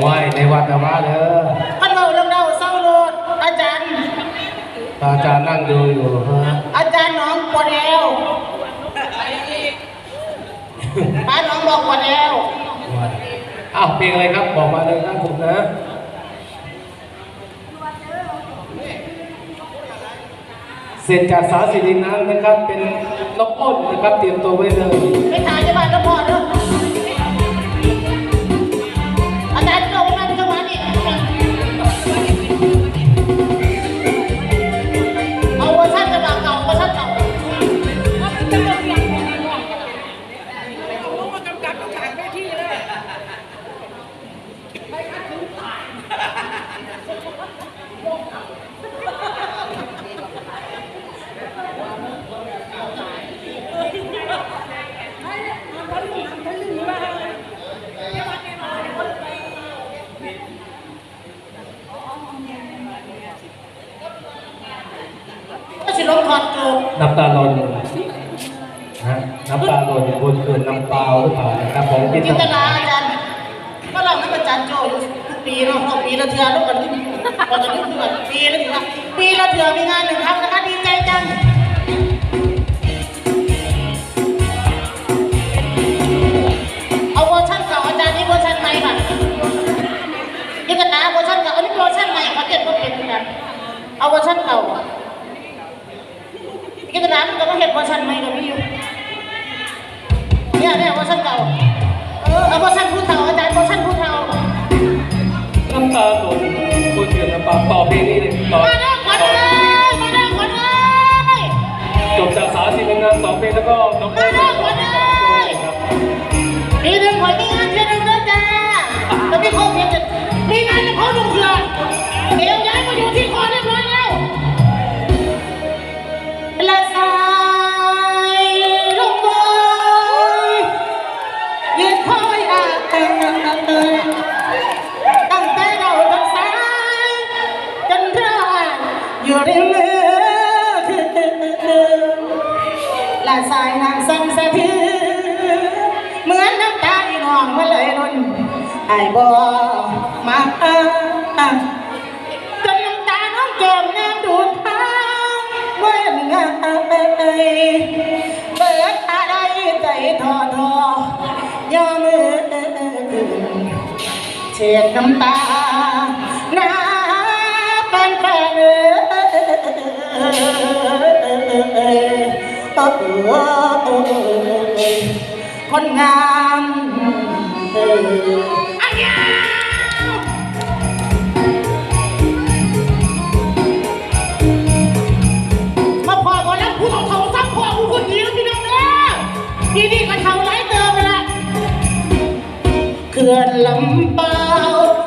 ไหวในวัดนะว่าเด้อพันเราเรื่องเราเศร้าโลดอาจารย์ตาอาจารย์นั่งดูอยู่ฮะอาจารย์น้องปวดแอวป้าน้องบอกปวดแอวอ้าวเพลงอะไรครับบอกมาเลยครับผมนะเสร็จจากสาสิริน้ำนะครับเป็นนกอ้นนะครับเตรียมตัวไว้เลยไม่ทานจะบ้านก็พอเด้ออ ลงถอดโกิบน้ำตาลนฮะน้ำตาลนบนเกินน้ำเปาหรือเปล่านะครับผมจินตนาอาจารย์ก็เราไม่ประจานโจอยู่ทุกปีเนาะปีละเทือลูกกันก่อนจะนึกถึงปีละเทือปีละเทือมีงานหนึ่งครั้งนะคะดีใจจัง น้ำสองเพลงแล้วก็น้องอ้นด้วยครับปีหนึ่งขอมีงานเที่ยวหนึ่งด้วยจ้าแล้วมีโควิดมีงานในเขาลงเรือเดี๋ยวย้ายมาอยู่ที่ ไอ้บ่มาจนน้ำตาน้องแก้มแนมดูดทางเมื่องายเปิดอะไรใจทอทอย่อมือเช็ดน้ำตาน้าเป็นแฟนเอ่ยคนงามเอ่ยอันยา มาพอก่อนแล้วผู้เฒ่าซักพอผู้คนดีแล้วพี่น้องเด้อที่นี่ก็เฒ่าไรเติมไปละเขื่อนลำเปล่า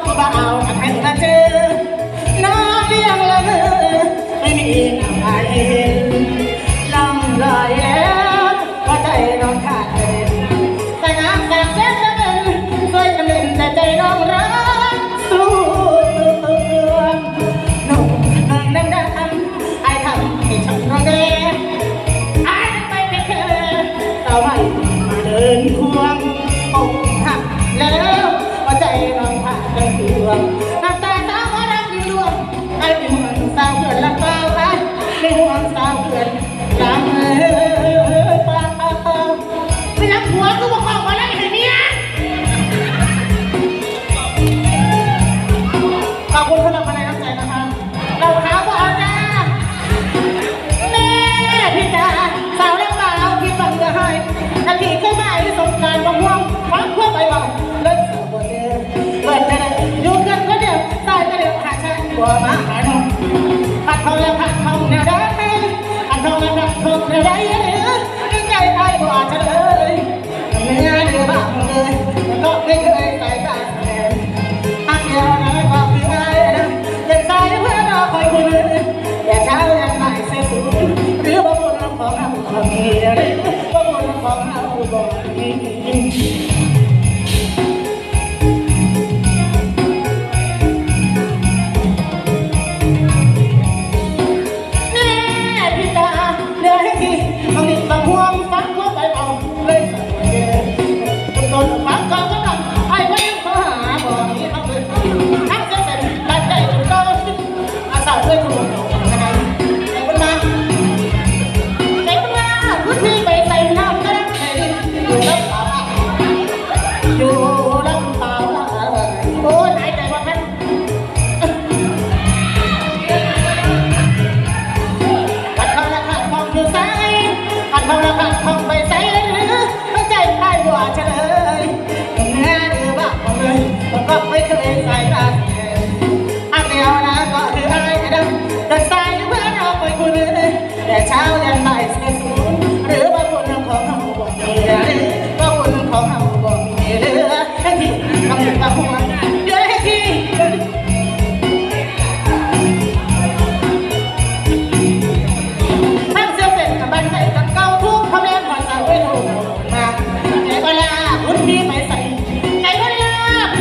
เปล่ากันให้มาเจอน้องเลี้ยงละเมอไม่มีใคร เกิดตามเขั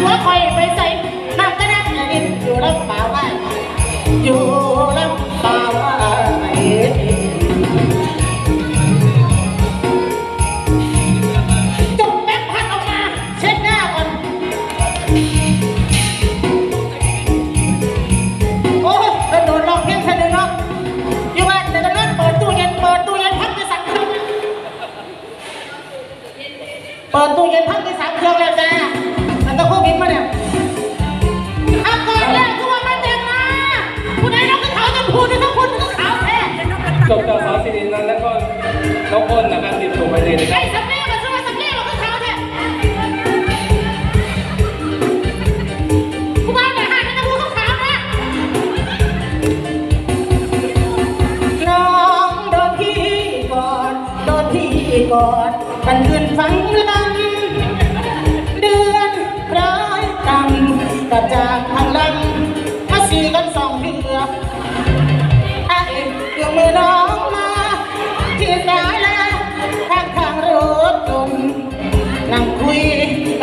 หัวคอยไปใส่น้ำตะนักกระดิ่งอยู่ลำป่าว่าอยู่ลำ น้องอ้นนะครับติดตัวไปเลยนะครับ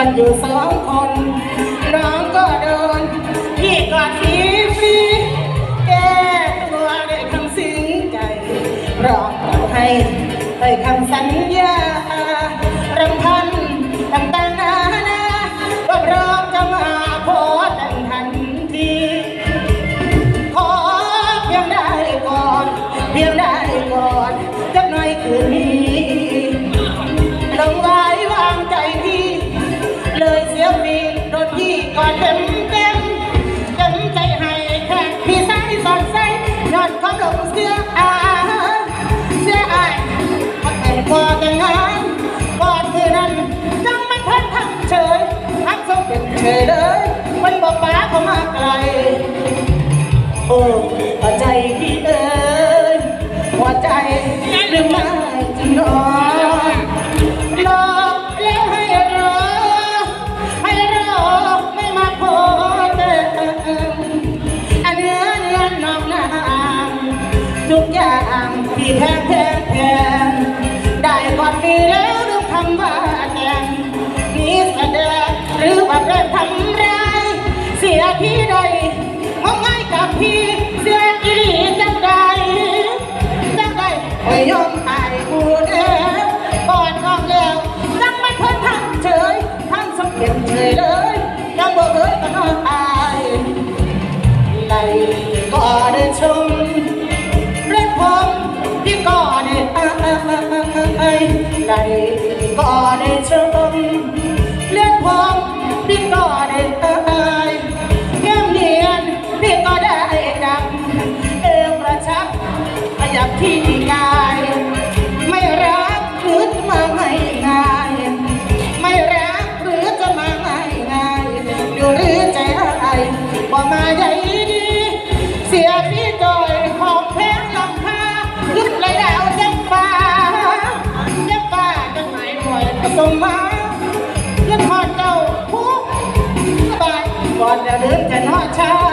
ันอยู่สองคน น้องก็เดิน พี่ก็ทีฟรีแก้ตัวด้วคำสิ้นใจรอกเราให้ไปคำสัญญารำพันตั้งแต่ ยเลยมันบอกป้าเขามาไกล โอ้หัวใจพี่เอ้ยหัวใจลืมมา หรือบังเอิญทำร้ายเสียพี่หยมองง่ายกับพี่เสียอีหลีจังใดจังใดคอ้ยยอมตายกูเด้อก่อนน้องแล้วจังไม่เพิ่นทั้งเฉยทั้งสมเก็จเฉยเลยจังบ่เอ้ยก็น้องอายไหลก็ได้ชม ส่งมาเรื่องหอดเจ้าผู้บายก่อนจะเดินจะนอดเช้า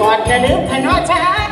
ก่อนระลึกพนอชา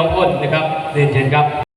น้องอ้นนะครับเรียนเชิญครับ